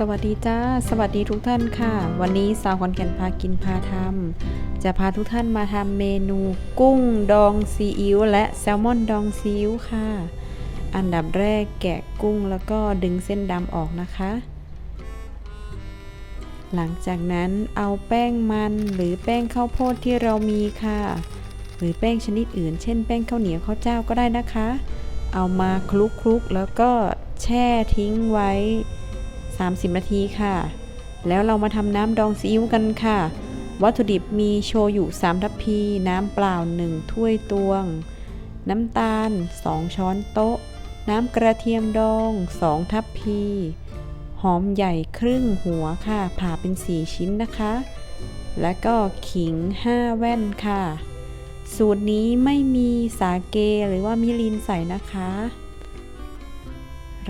สวัสดีจ้า สวัสดีทุกท่านค่ะ วันนี้สาวขอนแก่นพากินพาทำจะพาทุกท่านมาทำเมนูกุ้งดองซีอิ๊วและแซลมอนดองซีอิ๊วค่ะ อันดับแรกแกะกุ้งแล้วก็ดึงเส้นดำออกนะคะ หลังจากนั้นเอาแป้งมันหรือแป้งข้าวโพดที่เรามีค่ะ หรือแป้งชนิดอื่น เช่นแป้งข้าวเหนียวข้าวเจ้าก็ได้นะคะ เอามาคลุกๆแล้วก็แช่ทิ้งไว้ 30 นาทีค่ะ แล้วเรามาทำน้ำดองซีอิ๊วกันค่ะ วัตถุดิบมีโชยุ3ทัพพี น้ำเปล่า 1 ถ้วยตวง น้ำตาล 2 ช้อนโต๊ะ น้ำกระเทียมดอง 2 ทัพพี หอมใหญ่ครึ่งหัวค่ะ ผ่าเป็น 4 ชิ้นนะคะ และก็ขิง 5 แว่นค่ะ สูตรนี้ไม่มีสาเกหรือว่ามิรินใส่นะคะ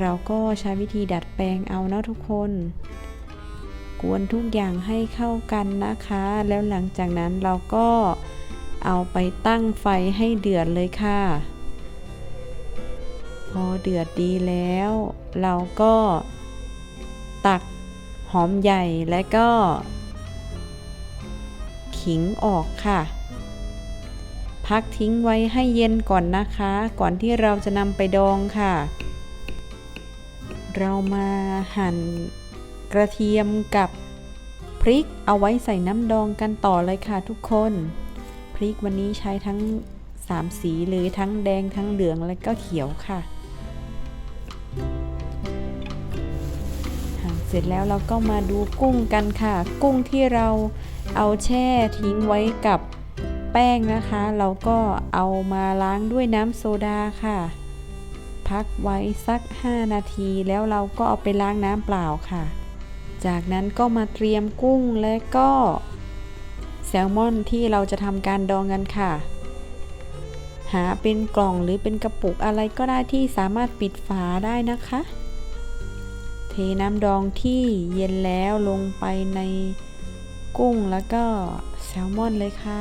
เราก็ใช้วิธีดัดแปลงเอาเนาะทุกคน กวนทุกอย่างให้เข้ากันนะคะ แล้วหลังจากนั้นเราก็เอาไปตั้งไฟให้เดือดเลยค่ะ พอเดือดดีแล้ว เราก็ตักหอมใหญ่และก็ ขิงออกค่ะ พักทิ้งไว้ให้เย็นก่อนนะคะ ก่อนที่เราจะนำไปดองค่ะ เรามาหั่นกระเทียมกับพริกเอาไว้ใส่น้ำดองกันต่อเลยค่ะทุกคน พริกวันนี้ใช้ทั้ง 3 สีเลยทั้งแดงทั้งเหลืองและก็เขียวค่ะหั่นเสร็จแล้วเราก็มาดูกุ้งกันค่ะ กุ้งที่เราเอาแช่ทิ้งไว้กับแป้งนะคะ เราก็เอามาล้างด้วยน้ำโซดาค่ะ พักไว้สัก 5 นาที แล้วเราก็เอาไปล้างน้ำเปล่าค่ะ จากนั้นก็มาเตรียมกุ้งและก็แซลมอนที่เราจะทำการดองกันค่ะ หาเป็นกล่องหรือเป็นกระปุกอะไรก็ได้ที่สามารถปิดฝาได้นะคะ เทน้ำดองที่เย็นแล้วลงไปในกุ้งแล้วก็แซลมอนเลยค่ะ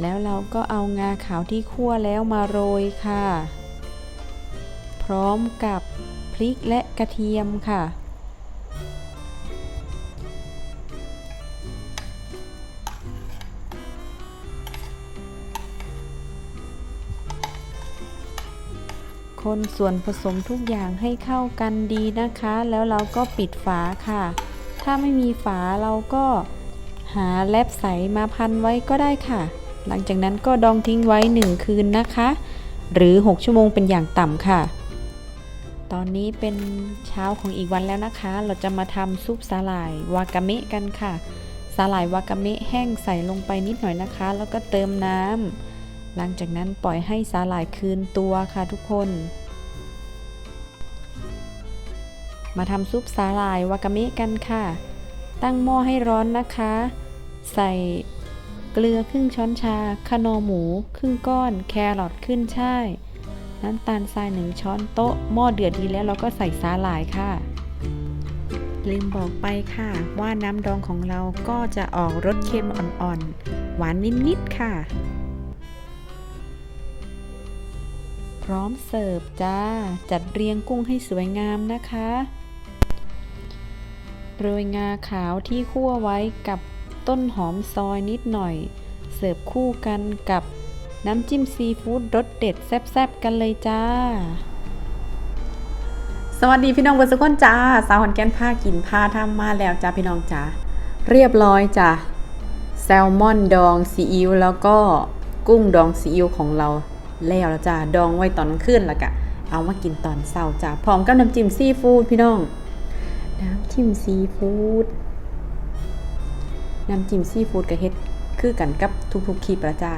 แล้วเราก็เอางาขาวที่คั่วแล้วมาโรยค่ะ พร้อมกับพริกและกระเทียมค่ะ คนส่วนผสมทุกอย่างให้เข้ากันดีนะคะ แล้วเราก็ปิดฝาค่ะ ถ้าไม่มีฝาเราก็หาแลบใสมาพันไว้ก็ได้ค่ะ หลังจากนั้นก็ดองทิ้งไว้ 1 คืนนะคะ หรือ 6 ชั่วโมงเป็นอย่างต่ำค่ะ ตอนนี้เป็นเช้าของอีกวันแล้วนะคะ เราจะมาทำซุปสาหร่ายวากาเมะกันค่ะ สาหร่ายวากาเมะแห้งใส่ลงไปนิดหน่อยนะคะ แล้วก็เติมน้ำหลังจากนั้นปล่อยให้สาหร่ายคืนตัวค่ะทุกคน มาทำซุปสาหร่ายวากาเมะกันค่ะ ตั้งหม้อให้ร้อนนะคะ ใส่ เกลือครึ่งช้อนชาคานหมู ครึ่งก้อน แครอทขึ้นช่ายน้ำตาลทรายหนึ่งช้อนโต๊ะ หม้อเดือดดีแล้วเราก็ใส่สาหร่ายค่ะ ลืมบอกไปค่ะ ว่าน้ำดองของเราก็จะออกรสเค็มอ่อนๆ หวานนิดๆ ค่ะ พร้อมเสิร์ฟจ้า จัดเรียงกุ้งให้สวยงามนะคะ โรยงาขาวที่คั่วไว้กับ ต้นหอมซอยนิดหน่อย เสิร์ฟคู่กันกับน้ำจิ้มซีฟู้ดรสเด็ดแซ่บๆกันเลยจ้า สวัสดีพี่น้องเบอร์สกุลจ้า สาวหอนแกนผ้ากินผ้าทำมาแล้วจ้าพี่น้องจ้าเรียบร้อยจ้าแซลมอนดองซีอิ๊วแล้วก็กุ้งดองซีอิ๊วของเราแล้วแล้วจ้าดองไว้ตอนกลางคืนแล้วกะเอามากินตอนเช้าจ้าพร้อมกับน้ำจิ้มซีฟู้ดพี่น้อง น้ำจิ้มซีฟู้ด น้ำจิ้มซีฟู้ดกับเฮ็ดคือกันกับทุกๆคลิปละจ้า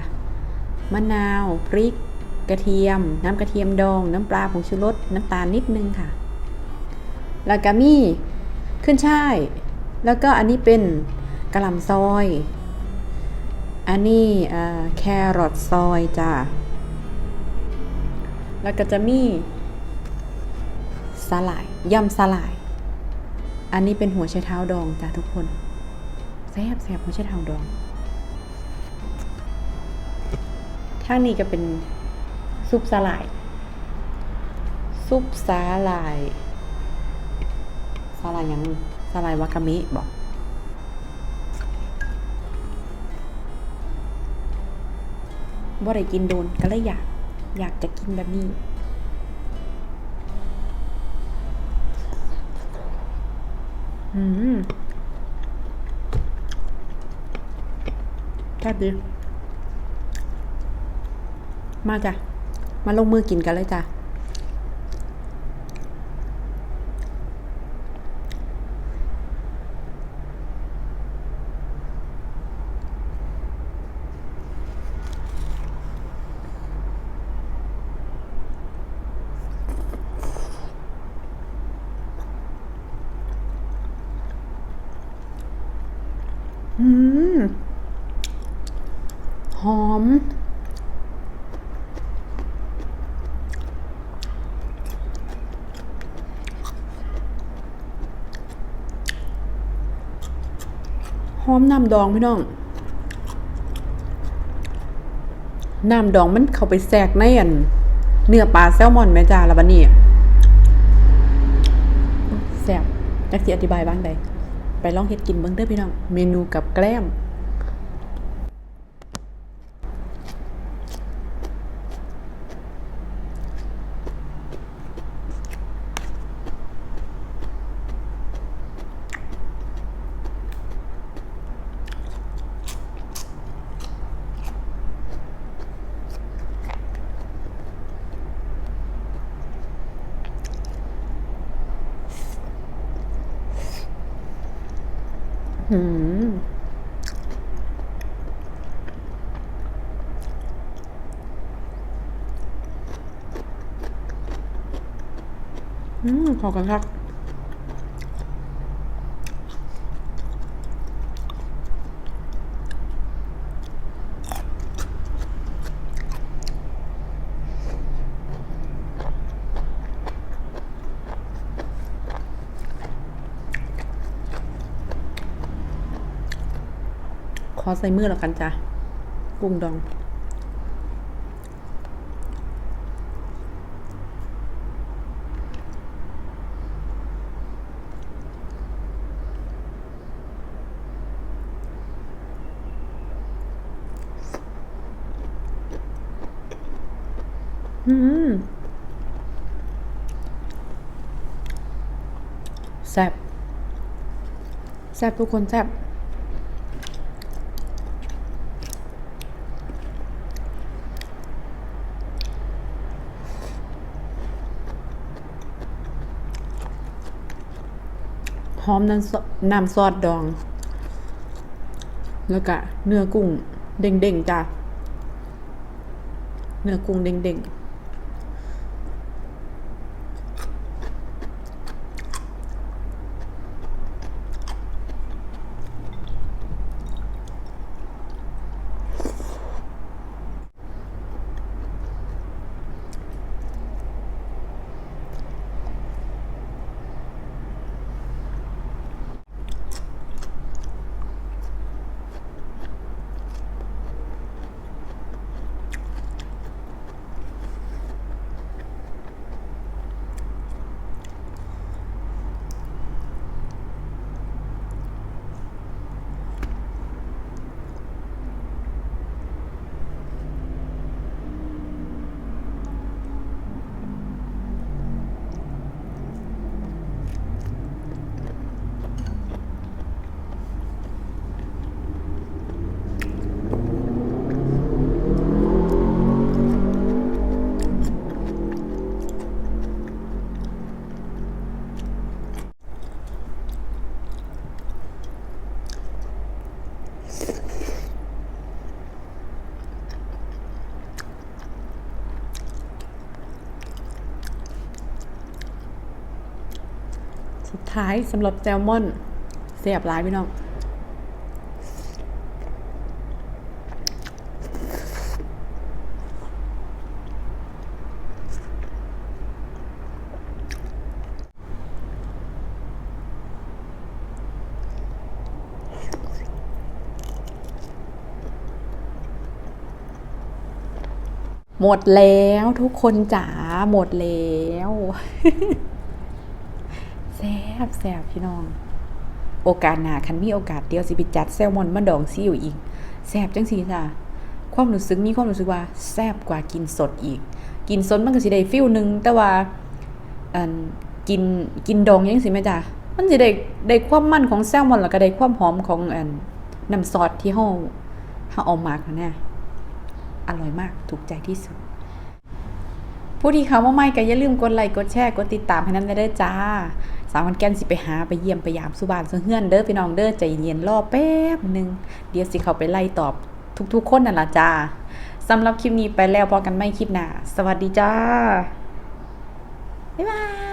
มะนาว พริก กระเทียม น้ำกระเทียมดอง น้ำปลาผงชูรส น้ำตาลนิดนึงค่ะ แล้วก็มีขึ้นช่าย แล้วก็อันนี้เป็นกระหล่ำซอย อันนี้แครอทซอยจ้าแล้วก็จะมีสลายยำสลาย อันนี้เป็นหัวไชเท้าดองจ้ะทุกคน แซ่บแซ่บหัวไชเท้าดองทางนี้ก็เป็นซุปสลาย ซุปสาหร่ายสาหร่ายยังสาหร่ายวากามิบอกบ่ได้กินโดนก็เลยอยาก อยากจะกินแบบนี้ อืม แซ่บดี มาจ้ะ มาลงมือกินกันเลยจ้ะ อืม หอม หอมน้ำดองพี่น้อง น้ำดองมันเข้าไปแทรกในอัน เนื้อปลาแซลมอนแม่จ้าละบันนี้แซ่บจักสิอธิบายบ้างใดไปลองเฮ็ดกินเบิ่งเด้อพี่น้อง เมนูกับแกล้ม อืมขอกันครับ ใส่มือแล้วกันจ้ะกุ้งดอง อืมแซ่บแซ่บทุกคนแซ่บ หอมน้ำซอน้ำซอสดอง แล้วก็เนื้อกุ้ง เด้งๆจ้ะเนื้อกุ้งเด้งๆ สุดท้ายสำหรับแซลมอนเสียบร้ายพี่น้องหมดแล้วทุกคนจ๋าหมดแล้ว บแซ่บพี่น้อง โอกาสหนาคันมีโอกาสเดียวสิไปจัดแซลมอนมาดองซีอิ๊วอีกแซ่บจังซี่จ้ะความรู้สึกมีความรู้สึกว่าแซ่บกว่ากินสดอีก กินสดมันก็สิได้ฟิลหนึงแต่ว่าอันกินกินดองยังสิแม่จ้ะมันสิได้ได้ความมันของแซลมอนแล้วก็ได้ความหอมของอันน้ำซอสที่เฮาเฮาเอามากนั่นน่ะอร่อยมากถูกใจที่สุด ผู้ที่เขาว่าไม่ก็อย่าลืมกดไลค์กดแชร์กดติดตามให้นั้นได้ด้จ้า สาวคนแก่นสิไปหาไปเยี่ยมไปยามสุบานสุเฮือนเด้อพี่น้องเด้อใจเย็นรอแป๊บหนึ่งเดี๋ยวสิเขาไปไล่ตอบทุกๆคนนั่นละจ้าสำหรับคลิปนี้ไปแล้วพอกันไม่คลิปหน้าสวัสดีจ้าบ๊ายบาย